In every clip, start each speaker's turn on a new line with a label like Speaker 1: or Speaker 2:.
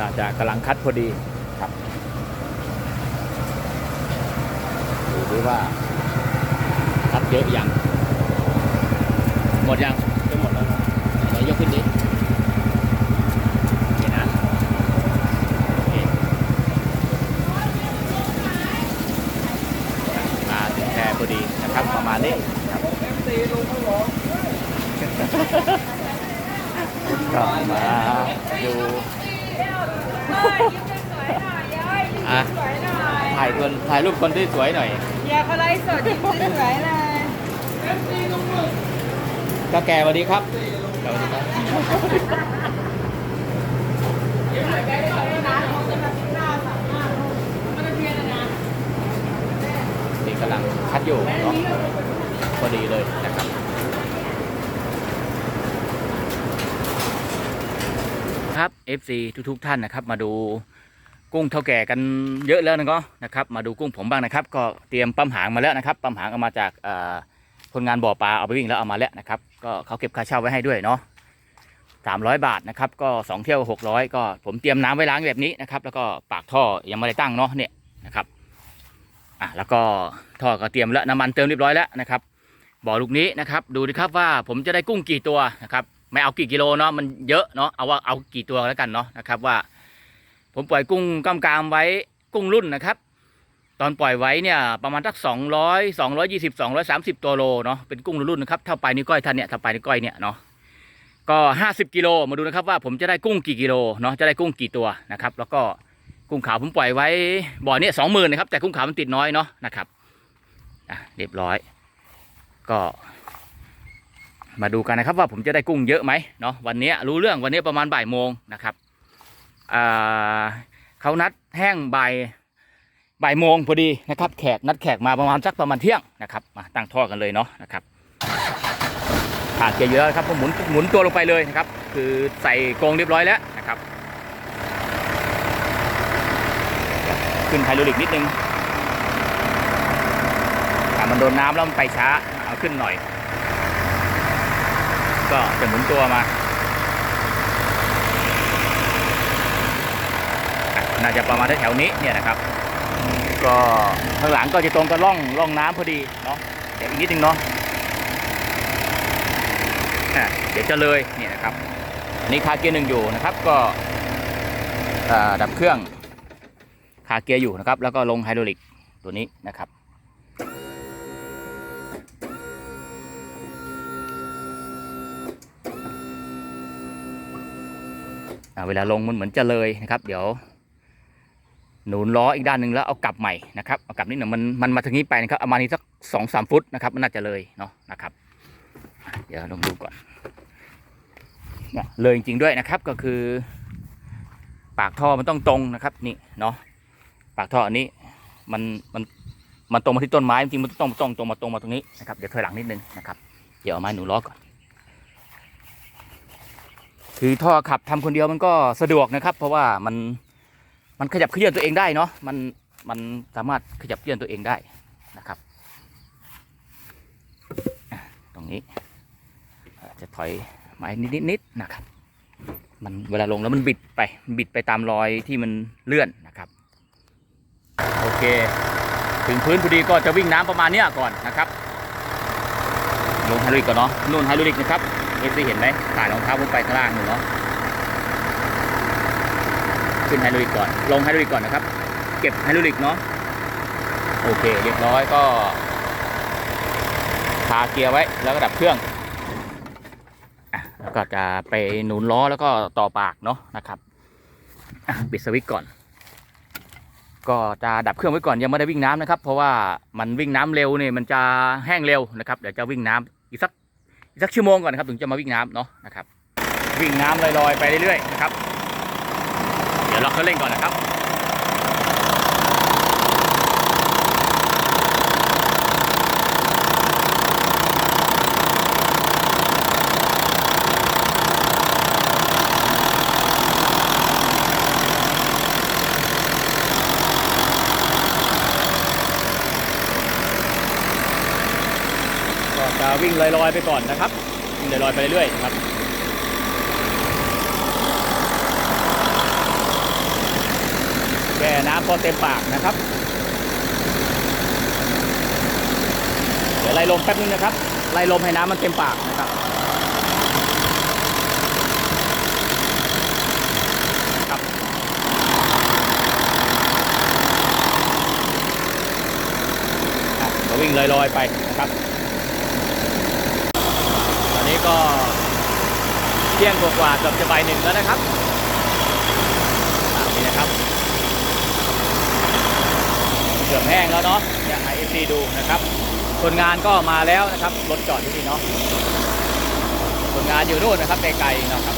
Speaker 1: น่าจะกำลังคัดพอดีครับดูดิว่าคัดเยอะยังหมดยัง
Speaker 2: จะหมดแล้วนะ
Speaker 1: ไหนยกขึ้นดิเห็นนะโอเคมาถึงแพรพอดีนะครับประมาณนี้ครับก็มาอยู่ อะถ่ายคนถ่ายรูปคนที่สวยหน่อย
Speaker 3: อย่าเขาไลฟ์สดยิ้มสวยๆเลย
Speaker 1: ก็แกสวัสดีครับสวัสดีครับนี่กำลังคัดอยู่เนาะพอดีเลยนะ ครับครับ FC ทุกๆท่านนะครับ มาดูกุ้งเท่าแก่กันเยอะแล้วนะก็นะครับ มาดูกุ้งผมบ้างนะครับ ก็เตรียมปั๊มหางมาแล้วนะครับปั๊มหางเอามาจากคนงานบ่อปลาเอาไปวิ่งแล้วเอามาแล้วนะครับ ก็เขาเก็บค่าเช่าไว้ให้ด้วยเนาะสามร้อยบาทนะครับก็สองเที่ยวหกร้อยก็ผมเตรียมน้ำไว้ล้างแบบนี้นะครับแล้วก็ปากท่อยังไม่ได้ตั้งเนาะเนี่ยนะครับอะแล้วก็ท่อก็เตรียมแล้วน้ำมันเติมเรียบร้อยแล้วนะครับบ่อลูกนี้นะครับ ดูดิครับว่าผมจะได้กุ้งกี่ตัวนะครับ ไม่เอากี่กิโลเนาะมันเยอะเนาะเอาว่าเอากี่ตัวแล้วกันเนาะนะครับว่า ผมปล่อยกุ้งกำกามไว้กุ้งรุ่นนะครับ ตอนปล่อยไว้เนี่ยประมาณสักสองร้อยสองร้อยยี่สิบสองร้อยสามสิบตัวโลเนาะเป็นกุ้งรุ่นนะครับถ้าไปนิ้วก้อยท่านเนี่ยถ้าไปนิ้วก้อยเนี่ยเนาะก็ห้าสิบกิโลมาดูนะครับว่าผมจะได้กุ้งกี่กิโลเนาะจะได้กุ้งกี่ตัวนะครับ แล้วก็กุ้งขาวผมปล่อยไว้บ่อเนี่ยสองหมื่นนะครับแต่กุ้งขาวมันติดน้อยเนาะนะครับอะเรียบร้อย ก็ มาดูกันนะครับว่าผมจะได้กุ้งเยอะไหมเนาะวันนี้รู้เรื่องวันนี้ประมาณบ่ายโมงนะครับเขานัดแห้งบ่ายบ่ายโมงพอดีนะครับแขกนัดแขกมาประมาณสักประมาณเที่ยงนะครับมาตั้งท่อกันเลยเนาะนะครับขาดเกียร์เยอะครับผมหมุนหมุนตัวลงไปเลยนะครับ คือใส่กรงเรียบร้อยแล้วนะครับ ขึ้นไฮโดรลิกนิดนึงมันโดนน้ำแล้วมันไปช้าเอาขึ้นหน่อย ก็จะหมุนตัวมา น่าจะประมาณแถวนี้เนี่ยนะครับ ก็ข้างหลังก็จะตรงกับร่องร่องน้ำพอดีเนาะเดี๋ยวอีกนิดนึงเนาะเดี๋ยวจะเลยเนี่ยนะครับอันนี้คาเกียร์หนึ่งอยู่นะครับ ก็ดับเครื่องคาเกียร์อยู่นะครับ แล้วก็ลงไฮดรอลิกตัวนี้นะครับ เวลาลงมันเหมือนจะเลยนะครับ เดี๋ยว หนุนล้ออีกด้านหนึ่งแล้วเอากลับใหม่นะครับเอากลับนิดหนึ่งมันมันมาทางนี้ไปนะครับเอามานี้สักสองสามฟุตนะครับ มันน่าจะเลยเนาะนะครับ เดี๋ยวลองดูก่อนเนี่ยเลยจริงๆด้วยนะครับก็คือ ปากท่อมันต้องตรงนะครับนี่เนาะปากท่ออันนี้มันมันมันตรงมาที่ต้นไม้จริงๆมันต้องตรงตรงมาตรงมาตรงนี้นะครับเดี๋ยวถอยหลังนิดนึงนะครับเดี๋ยวเอาไม้หนูล้อก่อน คือท่อขับทำคนเดียวมันก็สะดวกนะครับ เพราะว่ามันมันขยับเคลื่อนตัวเองได้เนาะมันมันสามารถขยับเคลื่อนตัวเองได้นะครับ ตรงนี้จะถอยไม้นิดๆนิดนะครับ มันเวลาลงแล้วมันบิดไปบิดไปตามรอยที่มันเลื่อนนะครับ โอเค ถึงพื้นพอดีก็จะวิ่งน้ำประมาณเนี้ยก่อนนะครับลงไฮดรอลิกก่อนเนาะนู่นไฮดรอลิกนะครับ เอฟซีเห็นไหมถ่ายรองเท้าผมไปข้างล่างนู่เนาะขึ้นไฮดรอลิกก่อน ลงไฮดรอลิกก่อนนะครับ เก็บไฮดรอลิกเนาะโอเค เรียบร้อยก็คาเกียร์ไว้แล้วก็ดับเครื่องแล้วก็จะไปหนุนล้อแล้วก็ต่อปากเนาะนะครับปิดสวิตช์ก่อน ก็จะดับเครื่องไว้ก่อนยังไม่ได้วิ่งน้ำนะครับ เพราะว่ามันวิ่งน้ำเร็วเนี่ยมันจะแห้งเร็วนะครับเดี๋ยวจะวิ่งน้ำอีกสัก สักชั่วโมงก่อนนะครับถึงจะมาวิ่งน้ำเนาะนะครับ วิ่งน้ำลอยๆไปเรื่อยๆนะครับ เดี๋ยวเราก็เร่งก่อนนะครับ จะวิ่งลอยๆไปก่อนนะครับวิ่งลอยๆไปเรื่อยๆครับแค่น้ำพอเต็มปากนะครับ เดี๋ยวไล่ลมแป๊บนึงนะครับ ไล่ลมให้น้ำมันเต็มปากนะครับครับอะก็วิ่งลอยๆไปนะครับ ก็เที่ยงกว่าๆเกือบจะบ่ายหนึ่งแล้วนะครับนี่นะครับ เกือบแห้งแล้วเนาะอยากให้เอฟซีดูนะครับคนงานก็มาแล้วนะครับรถจอดอยู่ที่เนาะคนงานอยู่นู่นนะครับไกลๆเนาะครับ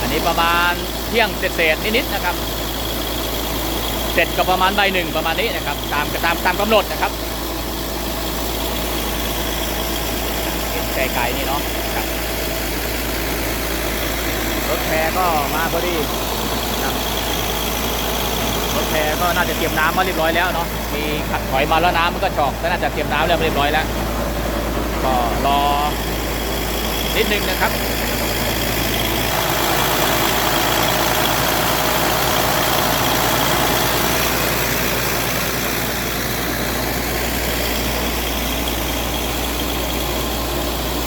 Speaker 1: อันนี้ประมาณเที่ยงเศษๆนิดๆนะครับ เสร็จก็ประมาณใบหนึ่งประมาณนี้นะครับ ตามตามตามกำหนดนะครับเห็น ไกลๆนี่เนาะครับรถแพก็มาพอดีครับรถแพก็น่าจะเตรียมน้ำมาเรียบร้อยแล้วเนาะมีขัดถอยมาแล้วน้ำมันก็ชอกก็น่าจะเตรียมน้ำเรียบร้อยแล้วก็รอนิดนึงนะครับ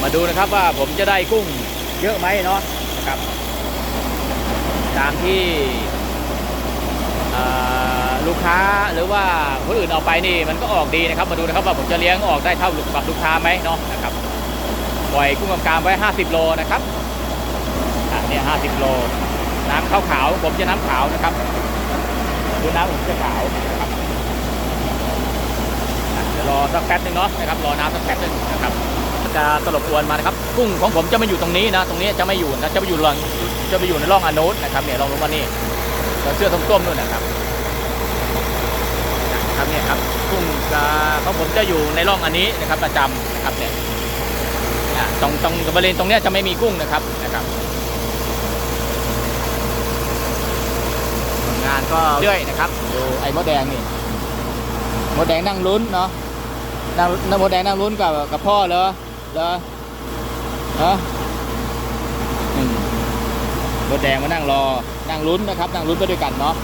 Speaker 1: มาดูนะครับว่าผมจะได้กุ้งเยอะไหมเนาะนะครับ ตามที่ลูกค้าหรือว่าคนอื่นเอาไปนี่มันก็ออกดีนะครับ มาดูนะครับว่าผมจะเลี้ยงออกได้เท่ากับลูกค้าไหมเนาะนะครับปล่อยกุ้งกำกามไว้ 50 โลนะครับอะเนี่ย50 โล น้ำขาวขาวๆผมจะน้ำขาวนะครับดูน้ำผมจะขาวนะครับอะเดี๋ยวรอสักแป๊บนึงเนาะนะครับรอน้ำสักแป๊บนึงนะครับ จะสลบอวนมานะครับกุ้งของผมจะไม่อยู่ตรงนี้นะ ตรงนี้จะไม่อยู่นะจะไปอยู่หลังจะไปอยู่ในร่องอนุสนะครับเนี่ยลองลงมานี่แล้วเสื้อส้มๆนู่นนะครับนะครับเนี่ยครับกุ้งจะของผมจะอยู่ในร่องอันนี้นะครับประจำนะครับเนี่ยตรงตรงบริเวณตรงเนี้ยจะไม่มีกุ้งนะครับนะครับงานก็เรื่อยนะครับดูไอ้มดแดงนี่มดแดงนั่งลุ้นเนาะนางนางมดแดงนั่งลุ้นกับกับพ่อเหรอเหรอฮะอืมมดแดงมานั่งรอ นั่งลุ้นนะครับ นั่งลุ้นไปด้วยกันเนาะ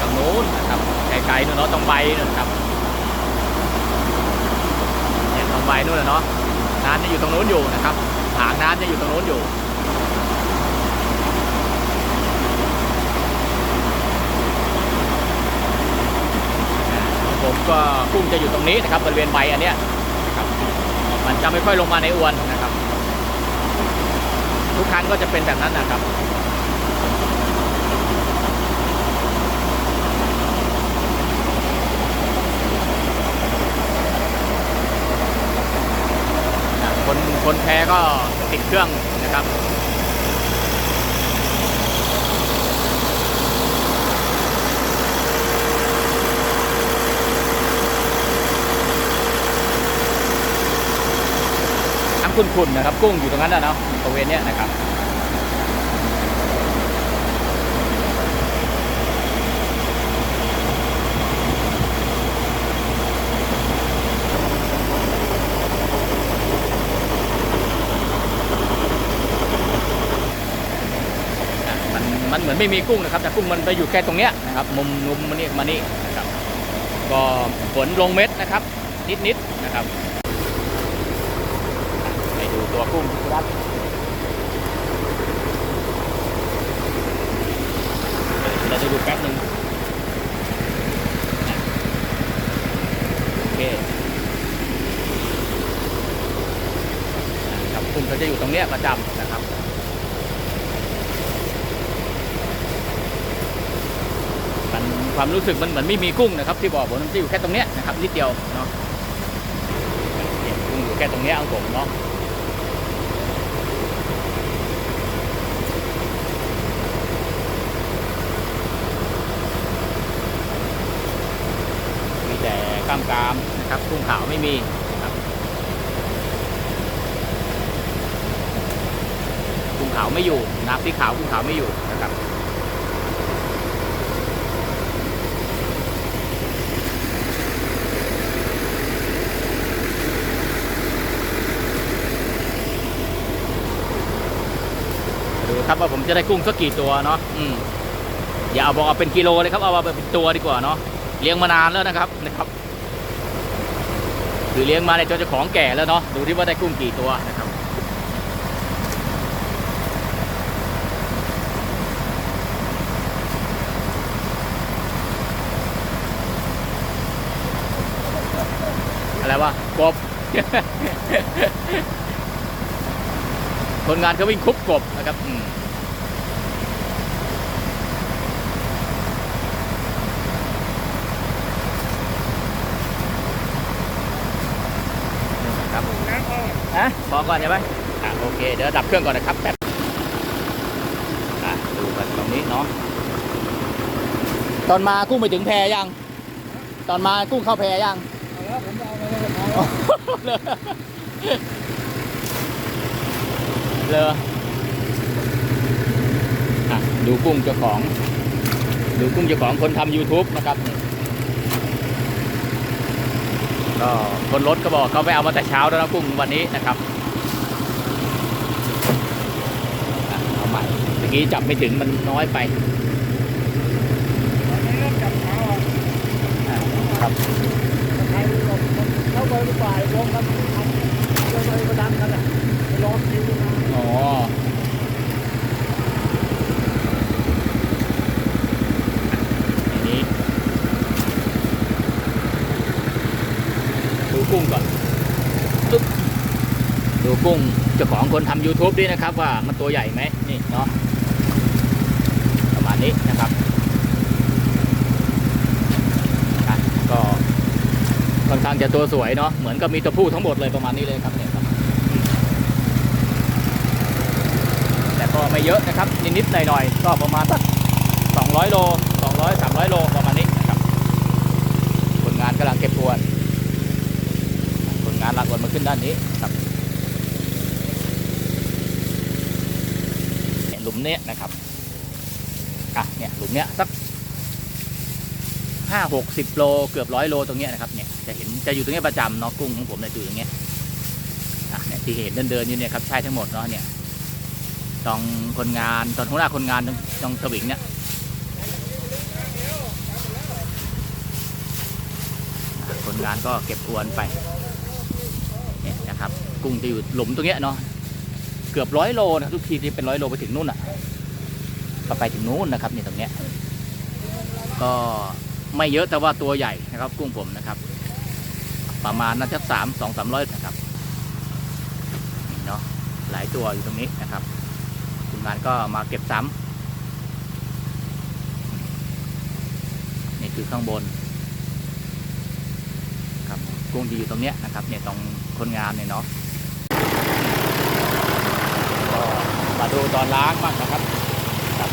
Speaker 1: ตรงนู้นนะครับ ไกลๆนู่นเนาะตรงใบนู่นครับเนี่ยตรงใบนู่นน่ะเนาะน้ำจะอยู่ตรงนู้นอยู่นะครับ หางน้ำจะอยู่ตรงนู้นอยู่ ก็กุ้งจะอยู่ตรงนี้นะครับบริเวณใบอันเนี้ยนะครับมันจะไม่ค่อยลงมาในอวนนะครับ ทุกครั้งก็จะเป็นแบบนั้นนะครับคนคนแพ้ก็ติดเครื่องนะ ครับน้ำขุ่นๆนะครับ กุ้งอยู่ตรงนั้นนะเนาะบริเวณเนี้ยนะครับมันมันเหมือนไม่มีกุ้งนะครับ แต่กุ้งมันไปอยู่แค่ตรงเนี้ยนะครับมุมมุมมันนี่มานี่นะครับ ก็ฝนลงเม็ดนะครับ นิดๆนะครับ ตัวกุ้งครับเราจะดูแป๊บหนึ่งโอเคครับกุ้งเขาจะอยู่ตรงเนี้ยประจำนะครับมันความรู้สึกมันเหมือนไม่มีกุ้งนะครับ ที่บอกผมมันจะอยู่แค่ตรงเนี้ยนะครับนิดเดียวเนาะกุ้งอยู่แค่ตรงเนี้ยของผมเนาะามกามนะครับกุ้งขาวไม่มีครับกุ้งขาวไม่อยู่น้ำพริกขาวกุ้งขาวไม่อยู่นะครับดูครับว่าผมจะได้กุ้งสักกี่ตัวเนาะอืมอย่าเอาบอกเอาเป็นกิโลเลยครับเอามาเป็นตัวดีกว่าเนาะเลี้ยงมานานแล้วนะครับนะครับ คือเลี้ยงมาในจนจ้าของแก่แล้วเนาะดูที่ว่าได้กุ้งกี่ตัวนะครับอะไรวะกบ คนงานเขาวิ่งคุบกบนะครับอืมนี่นะครับ ฮะพอก่อนใช่ไหมอะโอเค เดี๋ยวดับเครื่องก่อนนะครับแป๊บอะดูกันตรงนี้เนาะตอนมากุ้งไปถึงแพยัง ตอนมากุ้งเข้าแพยังเลออะดูกุ้งเจ้าของ ดูกุ้งเจ้าของคนทำ YouTube นะครับนี่ ก็คนรถก็บอกเขาไปเอามาแต่เช้าแล้วนะกุ้งวันนี้นะครับอะเอาใหม่เมื่อกี้จับไม่ถึงมันน้อยไปอะครับ
Speaker 2: เขาไปฝ่ายรวมกันทำเลยไปดันกันอะรอคิวมา
Speaker 1: อ๋ออันนี้ ดูกุ้งก่อนตึ๊บดูกุ้งเจ้าของ คนทำ YouTube ด้วยนะครับ ว่ามันตัวใหญ่ไหมนี่เนาะประมาณนี้นะครับก็ค่อนข้างจะตัวสวยเนาะเหมือนกับมีตัวผู้ทั้งหมดเลยประมาณนี้เลยครับเนี่ยครับแต่ก็ไม่เยอะนะครับนิดๆหน่อยๆก็ประมาณสัก200 โล 200 300 โลประมาณนี้นะครับคนงานกำลังเก็บอวคนงานลากอวนมาขึ้นด้านนี้ครับเนี่ยหลุ มเนี้ยนะครับอะเนี่ยหลุมเนี้ยสักห้าหกสิบโลเกือบร้อยโลตรงเนี้ยนะครับเนี่ยจะเห็นจะอยู่ตรงเนี้ยประจำเนาะกุ้งของผมเนี่ยจะอยู่ตรงเนี้ยอะเนี่ยที่เห็นเดินๆอยู่เนี่ยครับใช่ทั้งหมดเนาะเนี่ยตองคนงานตอนหัวหน้าคนงานตรงตรงสวิงเนี่ยคนงานก็เก็บอวนไปเนี่ยนะครับ กุ้งจะอยู่หลุมตรงเนี้ยเนาะ กือบร้อยโลนะทุกทีที่เป็นร้อยโลไปถึงนู่นอะก็ไปถึงนู้นนะครับนี่ตรงเนี้ยก็ไม่เยอะแต่ว่าตัวใหญ่นะครับ กุ้งผมนะครับ ประมาณน่าจะสามสองสามร้อยนะครับนี่เนาะหลายตัวอยู่ตรงนี้นะครับทีมงานก็มาเก็บซ้ำนี่คือข้างบนครับกุ้งที่อยู่ตรงเนี้ยนะครับเนี่ยตรงคนงานเนี่ยเนาะก็ มาดูตอนล้างบ้างนะครับครับ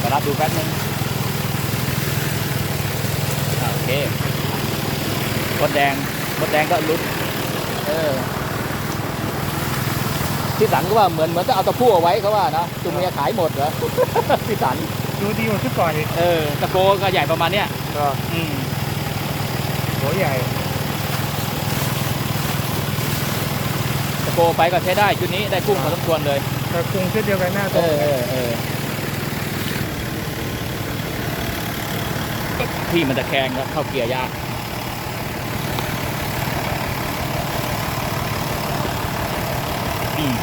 Speaker 1: ไปรับดูแป๊บนึงอ่าโอเคมดแดงมดแดงก็ลุ้นเออพี่สันก็ว่าเหมือนเหมือนจะเอาตะพู่เอาไว้เขาว่านะจุงเมียขายหมดเหรอพี่สัน
Speaker 2: ดูดีกว่าชุดก่อนอีก
Speaker 1: เออตะโกก็ใหญ่ประมาณเนี้ย
Speaker 2: ก็
Speaker 1: อืม
Speaker 2: หัวใหญ่
Speaker 1: ตะโกไปก็ใช้ได้ชุดนี้ได้กุ้งพอสมควรเลย
Speaker 2: แต่กรุงเช่นเดียวกันหน้า
Speaker 1: เอ
Speaker 2: โต
Speaker 1: อเออเออที่มันตะแคงก็เข้าเกียร์ยากอืม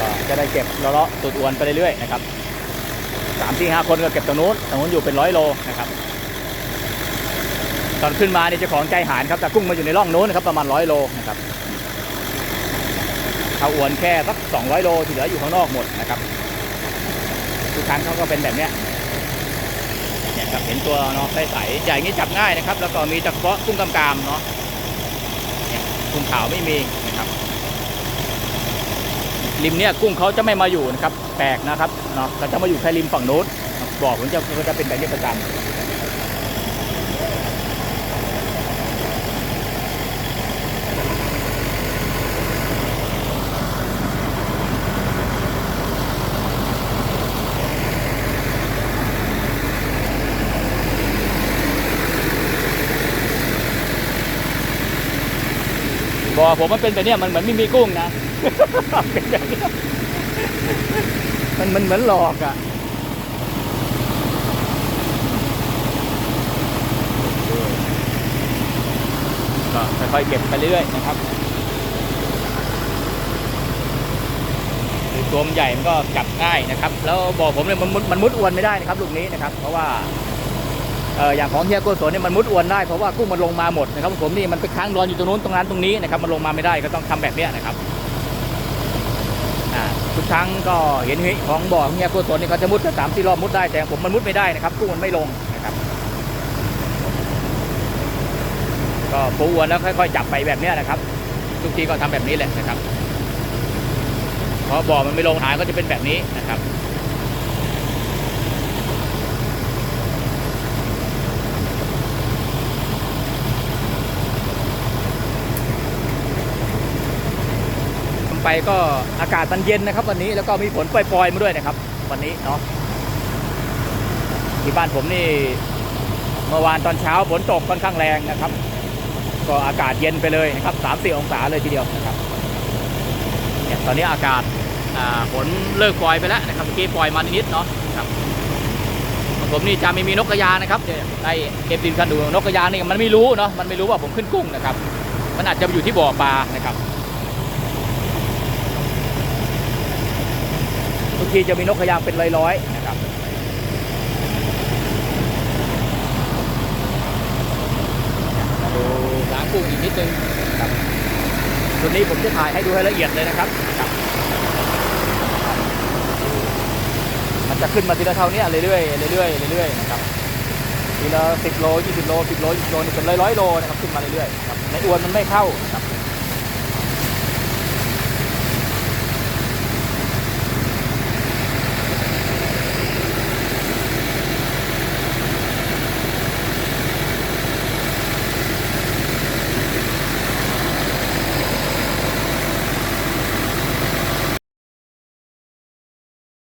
Speaker 1: ก็ จะได้เก็บเลาะตูดอวนไปเรื่อยๆนะครับสามที่ห้าคนก็เก็บตรงนู้นตรงนู้นอยู่เป็นร้อยโลนะครับตอนขึ้นมาเนี่ยจ้าของใจหายครับแต่กุ้งมาอยู่ในร่องนู้นนะครับประมาณร้อยโลนะครับเขาอวนแค่สักสองร้อยโลที่เหลืออยู่ข้างนอกหมดนะครับทุกครั้งเขาก็เป็นแบบเนี้ยเนี่ยครับเห็นตัวเนาะใสๆใหญ่งนี้จับง่ายนะครับ แล้วก็มีเฉพาะกุ้งกำกามเนาะเนี่ยกุ้งขาวไม่มี ริมเนี้ยกุ้งเขาจะไม่มาอยู่นะครับแปลกนะครับเนาะเขาจะมาอยู่แค่ริมฝั่งโน้นบอกผมจะก็จะเป็นแบบนี้ประจำบอกผมมันเป็นแบบนี้มันเหมือนไม่มีกุ้งนะ มันมันเหมือนหลอกอะก็ค่อยๆเก็บไปเรื่อยๆนะครับคือตัวมันใหญ่มันก็จับง่ายนะครับ แล้วบอกผมเนี่ยมันมุดมันมุดอวนไม่ได้นะครับลูกนี้นะครับ เพราะว่าเอออย่างของเฮียโกศลเนี่ยมันมุดอวนได้เพราะว่ากุ้งมันลงมาหมดนะครับผมนี่มันไปค้างนอนอยู่ตรงนู้นตรงนั้นตรงนี้นะครับมันลงมาไม่ได้ก็ต้องทำแบบเนี้ยนะครับ ครั้งก็เห็นของบ่อของเฮียโกศลนี่เขาจะมุดแค่สามสี่รอบมุดได้แต่ผมมันมุดไม่ได้นะครับกุ้งมันไม่ลงนะครับก็ปูอวนแล้วค่อยๆจับไปแบบนี้นะครับ ทุกทีก็ทำแบบนี้แหละนะครับเพราะบ่อมันไม่ลงหายก็จะเป็นแบบนี้นะครับ ไปก็อากาศมันเย็นนะครับ วันนี้แล้วก็มีฝนปล่อยๆมาด้วยนะครับ วันนี้เนาะที่บ้านผมนี่เมื่อวานตอนเช้าฝนตกค่อนข้างแรงนะครับ ก็อากาศเย็นไปเลยนะครับสามสี่องศาเลยทีเดียวนะครับเนี่ยตอนนี้อากาศฝนเลิกปล่อยไปแล้วนะครับเมื่อกี้ปล่อยมานิดเนาะครับผมนี่จะไม่มีนกกระยานะครับเดี๋ยวได้เก็บดินกันดูนกกระยานี่มันไม่รู้เนาะมันไม่รู้ว่าผมขึ้นกุ้งนะครับ มันอาจจะอยู่ที่บ่อปลานะครับ บาง ทีจะมีนกขยางเป็นร้อยๆนะครับดูล้างกุ้งอีกนิดนึงนะครับตัวนี้ผมจะถ่ายให้ดูให้ละเอียดเลยนะครับ มันจะขึ้นมาทีละเท่านี้เรื่อยๆเรื่อยๆเรื่อยๆนะครับทีละสิบโลยี่สิบโลสิบโลยี่สิบโลนี่เป็นร้อยๆโลนะครับขึ้นมาเรื่อยๆนะครับในอวนมันไม่เข้านะครับ